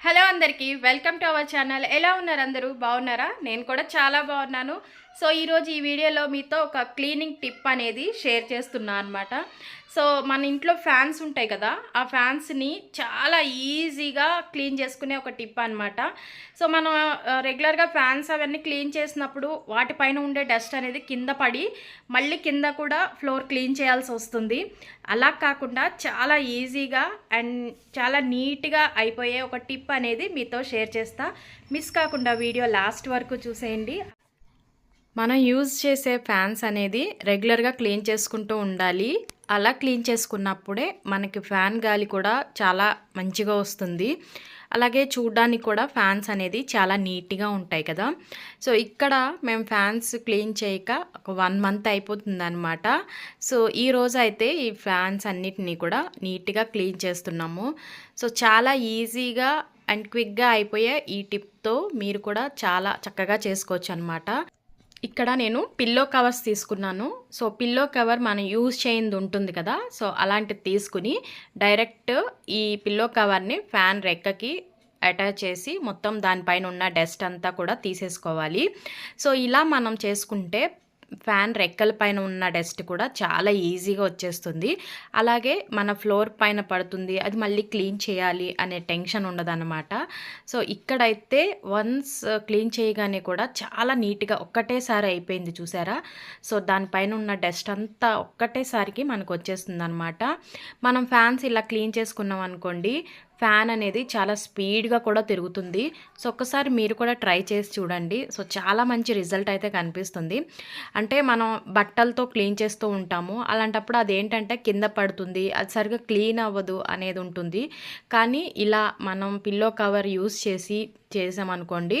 Hello అందరికీ welcome to our channel. ఎలా ఉన్నారు అందరూ? బాగున్నారా? నేను కూడా చాలా బాగున్నాను. సో ఈరోజు ఈ వీడియోలో మీతో ఒక క్లీనింగ్ టిప్ అనేది షేర్ చేస్తున్నా అనమాట సో మన ఇంట్లో ఫ్యాన్స్ ఉంటాయి కదా ఆ ఫ్యాన్స్ని చాలా ఈజీగా క్లీన్ చేసుకునే ఒక టిప్ అనమాట సో మనం రెగ్యులర్గా ఫ్యాన్స్ అవన్నీ క్లీన్ చేసినప్పుడు వాటిపైన ఉండే డస్ట్ అనేది కింద పడి మళ్ళీ కింద కూడా ఫ్లోర్ క్లీన్ చేయాల్సి వస్తుంది. అలా కాకుండా చాలా ఈజీగా అండ్ చాలా నీట్గా అయిపోయే ఒక టిప్ అనేది మీతో షేర్ చేస్తా. మిస్ కాకుండా వీడియో లాస్ట్ వరకు చూసేయండి. మనం యూజ్ చేసే ఫ్యాన్స్ అనేది రెగ్యులర్గా క్లీన్ చేసుకుంటూ ఉండాలి. అలా క్లీన్ చేసుకున్నప్పుడే మనకి ఫ్యాన్ గాలి కూడా చాలా మంచిగా వస్తుంది. అలాగే చూడ్డానికి కూడా ఫ్యాన్స్ అనేది చాలా నీట్గా ఉంటాయి కదా. సో ఇక్కడ మేము ఫ్యాన్స్ క్లీన్ చేయక ఒక వన్ మంత్ అయిపోతుందనమాట సో ఈ రోజు అయితే ఈ ఫ్యాన్స్ అన్నిటినీ కూడా నీట్గా క్లీన్ చేస్తున్నాము. సో చాలా ఈజీగా అండ్ క్విక్గా అయిపోయే ఈ టిప్తో మీరు కూడా చాలా చక్కగా చేసుకోవచ్చు అనమాట ఇక్కడ నేను పిల్లో కవర్స్ తీసుకున్నాను. సో పిల్లో కవర్ మనం యూజ్ చేయింది ఉంటుంది కదా. సో అలాంటిది తీసుకుని డైరెక్ట్ ఈ పిల్లో కవర్ని ఫ్యాన్ రెక్కకి అటాచ్ చేసి మొత్తం దానిపైన ఉన్న డస్ట్ అంతా కూడా తీసేసుకోవాలి. సో ఇలా మనం చేసుకుంటే ఫ్యాన్ రెక్కల పైన ఉన్న డస్ట్ కూడా చాలా ఈజీగా వచ్చేస్తుంది. అలాగే మన ఫ్లోర్ పైన పడుతుంది అది మళ్ళీ క్లీన్ చేయాలి అనే టెన్షన్ ఉండదన్నమాట. సో ఇక్కడైతే వన్స్ క్లీన్ చేయగానే కూడా చాలా నీట్గా ఒక్కటేసారి అయిపోయింది చూసారా? సో దానిపైన ఉన్న డస్ట్ అంతా ఒక్కటేసారికి మనకు వచ్చేస్తుంది అనమాట మనం ఫ్యాన్స్ ఇలా క్లీన్ చేసుకున్నాం అనుకోండి ఫ్యాన్ అనేది చాలా స్పీడ్గా కూడా తిరుగుతుంది. సో ఒక్కసారి మీరు కూడా ట్రై చేసి చూడండి. సో చాలా మంచి రిజల్ట్ అయితే కనిపిస్తుంది. అంటే మనం బట్టలతో క్లీన్ చేస్తూ ఉంటాము. అలాంటప్పుడు అదేంటంటే కింద పడుతుంది అది సరిగ్గా క్లీన్ అవ్వదు అనేది ఉంటుంది. కానీ ఇలా మనం పిల్లో కవర్ యూస్ చేసి చేసామనుకోండి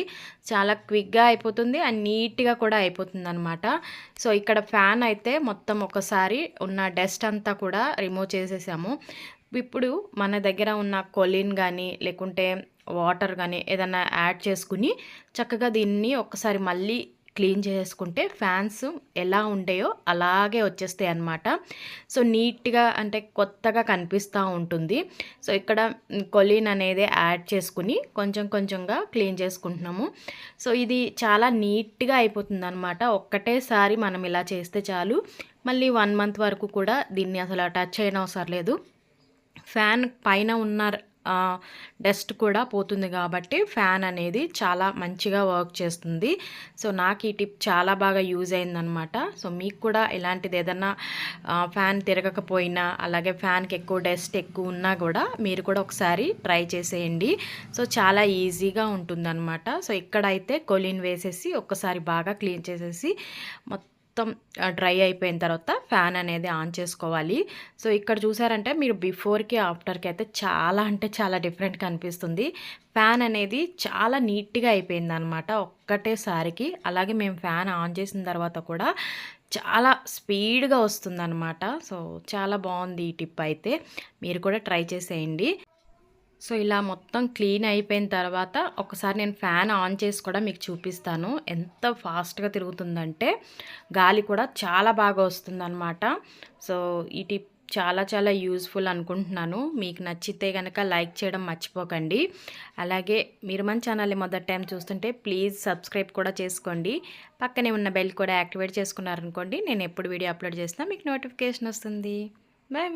చాలా క్విక్గా అయిపోతుంది అండ్ నీట్గా కూడా అయిపోతుంది అనమాట సో ఇక్కడ ఫ్యాన్ అయితే మొత్తం ఒకసారి ఉన్న డస్ట్ అంతా కూడా రిమూవ్ చేసేసాము. ఇప్పుడు మన దగ్గర ఉన్న కొలిన్ కానీ లేకుంటే వాటర్ కానీ ఏదైనా యాడ్ చేసుకుని చక్కగా దీన్ని ఒకసారి మళ్ళీ క్లీన్ చేసుకుంటే ఫ్యాన్స్ ఎలా ఉండేయో అలాగే వచ్చేస్తాయి అన్నమాట. సో నీట్గా అంటే కొత్తగా కనిపిస్తూ ఉంటుంది. సో ఇక్కడ కొలీన్ అనేది యాడ్ చేసుకుని కొంచెం కొంచెంగా క్లీన్ చేసుకుంటున్నాము. సో ఇది చాలా నీట్గా అయిపోతుంది అనమాట ఒక్కటేసారి మనం ఇలా చేస్తే చాలు. మళ్ళీ వన్ మంత్ వరకు కూడా దీన్ని అసలు టచ్ అయిన అవసరం లేదు. ఫ్యాన్ పైన ఉన్న డస్ట్ కూడా పోతుంది కాబట్టి ఫ్యాన్ అనేది చాలా మంచిగా వర్క్ చేస్తుంది. సో నాకు ఈ టిప్ చాలా బాగా యూజ్ అయిందనమాట సో మీకు కూడా ఇలాంటిది ఏదన్నా ఫ్యాన్ తిరగకపోయినా అలాగే ఫ్యాన్కి ఎక్కువ డస్ట్ ఎక్కువ ఉన్నా కూడా మీరు కూడా ఒకసారి ట్రై చేసేయండి. సో చాలా ఈజీగా ఉంటుందన్నమాట. సో ఇక్కడైతే కొలిన్ వేసేసి ఒక్కసారి బాగా క్లీన్ చేసేసి మొత్తం మొత్తం డ్రై అయిపోయిన తర్వాత ఫ్యాన్ అనేది ఆన్ చేసుకోవాలి. సో ఇక్కడ చూసారంటే మీరు బిఫోర్కి ఆఫ్టర్కి అయితే చాలా అంటే చాలా డిఫరెంట్ కనిపిస్తుంది. ఫ్యాన్ అనేది చాలా నీట్గా అయిపోయింది అనమాట ఒక్కటేసారికి. అలాగే మేము ఫ్యాన్ ఆన్ చేసిన తర్వాత కూడా చాలా స్పీడ్గా వస్తుందన్నమాట సో చాలా బాగుంది ఈ టిప్ అయితే. మీరు కూడా ట్రై చేసేయండి. సో ఇలా మొత్తం క్లీన్ అయిపోయిన తర్వాత ఒకసారి నేను ఫ్యాన్ ఆన్ చేసి కూడా మీకు చూపిస్తాను. ఎంత ఫాస్ట్గా తిరుగుతుందంటే గాలి కూడా చాలా బాగా వస్తుందన్నమాట. సో ఈ టిప్ చాలా చాలా యూజ్ఫుల్ అనుకుంటున్నాను. మీకు నచ్చితే కనుక లైక్ చేయడం మర్చిపోకండి. అలాగే మీరు మన ఛానల్ని మొదటి టైం చూస్తుంటే ప్లీజ్ సబ్స్క్రైబ్ కూడా చేసుకోండి. పక్కనే ఉన్న బెల్ కూడా యాక్టివేట్ చేసుకున్నారనుకోండి నేను ఎప్పుడు వీడియో అప్లోడ్ చేసినా మీకు నోటిఫికేషన్ వస్తుంది. Bye bye